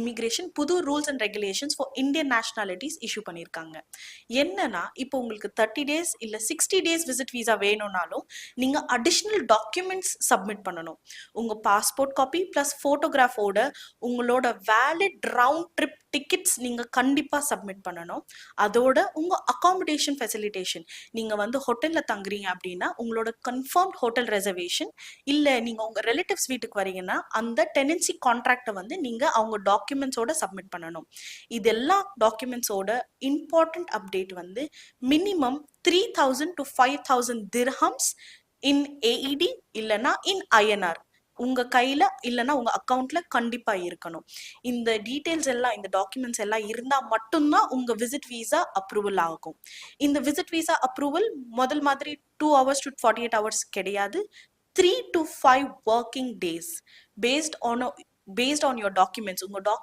Immigration புது rules and regulations for Indian nationalities issue பண்ணியிருக்காங்க என்னன்னா இப்போ உங்களுக்கு தேர்ட்டி டேஸ் இல்லை சிக்ஸ்டி டேஸ் விசிட் விசா வேணும்னாலும் நீங்கள் அடிஷ்னல் டாக்குமெண்ட்ஸ் சப்மிட் பண்ணணும். உங்கள் பாஸ்போர்ட் காப்பி ப்ளஸ் ஃபோட்டோகிராஃபோட உங்களோட வேலிட் ரவுண்ட் ட்ரிப் டிக்கெட்ஸ் நீங்கள் கண்டிப்பாக சப்மிட் பண்ணணும். அதோட உங்கள் அகாமடேஷன் ஃபெசிலிட்டேஷன் நீங்கள் வந்து ஹோட்டலில் தங்குறீங்க அப்படின்னா உங்களோட கன்ஃபார்ம் ஹோட்டல் ரெசர்வேஷன் இல்லை நீங்கள் உங்கள் ரிலேட்டிவ்ஸ் வீட்டுக்கு வரீங்கன்னா அந்த டெனன்சி கான்ட்ராக்டை வந்து நீங்கள் அவங்க டாக்குமெண்ட்ஸோட சப்மிட் பண்ணணும். இது எல்லா டாக்குமெண்ட்ஸோட இம்பார்ட்டண்ட் அப்டேட் வந்து minimum three thousand to five thousand dirhams in AED இல்லைன்னா இன் ஐஎன்ஆர் உங்க கையில இல்லைன்னா உங்க அக்கௌண்ட்ல கண்டிப்பா இருக்கணும். இந்த டீடைல்ஸ் எல்லாம் இந்த டாக்குமெண்ட்ஸ் எல்லாம் இருந்தா மட்டும்தான் உங்க விசிட் வீசா அப்ரூவல் ஆகும். இந்த விசிட் வீசா அப்ரூவல் முதல் மாதிரி two hours to forty eight hours கிடையாது. Three to five working days based on based on your documents உங்க டாக்